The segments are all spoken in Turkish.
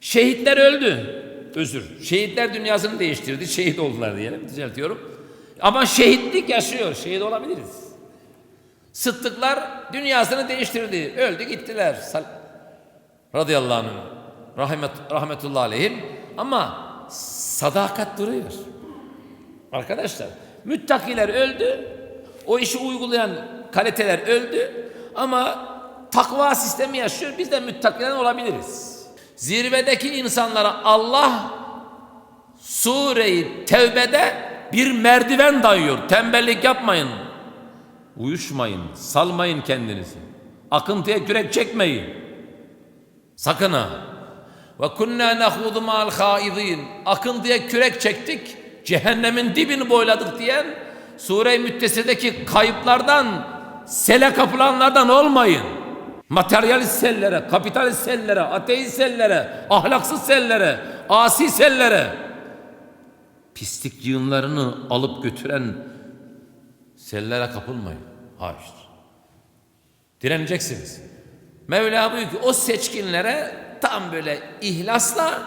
Şehitler öldü. Özür. Şehitler dünyasını değiştirdi. Şehit oldular diyelim. Düzeltiyorum. Ama şehitlik yaşıyor. Şehit olabiliriz. Sıddıklar dünyasını değiştirdi. Öldü gittiler. Sal- Radıyallahu anh. Rahmet, rahmetullahi aleyhim. Ama sadakat duruyor. Arkadaşlar müttakiler öldü. O işi uygulayan kaliteler öldü. Ama takva sistemi yaşıyor. Biz de müttakiler olabiliriz. Zirvedeki insanlara Allah Sure-i Tevbe'de bir merdiven dayıyor. Tembellik yapmayın. Uyuşmayın. Salmayın kendinizi. Akıntıya kürek çekmeyin. Sakın ha. Ve kunna nahudu ma'al haidin. Akıntıya kürek çektik. Cehennemin dibini boyladık diyen Sure-i Müttesirdeki kayıplardan, sele kapılanlardan olmayın. Materyalist sellere, kapitalist sellere, ateist sellere, ahlaksız sellere, asi sellere, pislik yığınlarını alıp götüren sellere kapılmayın. Hayır. Direneceksiniz. Mevla buyuruyor ki o seçkinlere tam böyle ihlasla,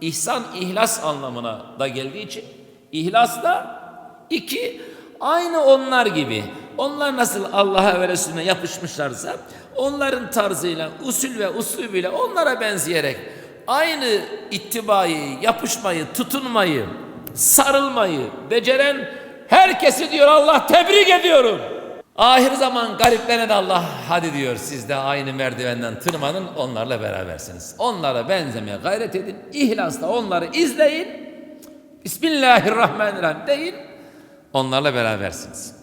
ihsan ihlas anlamına da geldiği için ihlasla iki aynı onlar gibi. Onlar nasıl Allah'a ve Resulüne yapışmışlarsa onların tarzıyla, usul ve uslubuyla onlara benzeyerek aynı ittibayı, yapışmayı, tutunmayı, sarılmayı beceren herkesi diyor Allah tebrik ediyorum. Ahir zaman gariplerine de Allah hadi diyor siz de aynı merdivenden tırmanın onlarla berabersiniz. Onlara benzemeye gayret edin. İhlasla onları izleyin. Bismillahirrahmanirrahim deyin. Onlarla berabersiniz.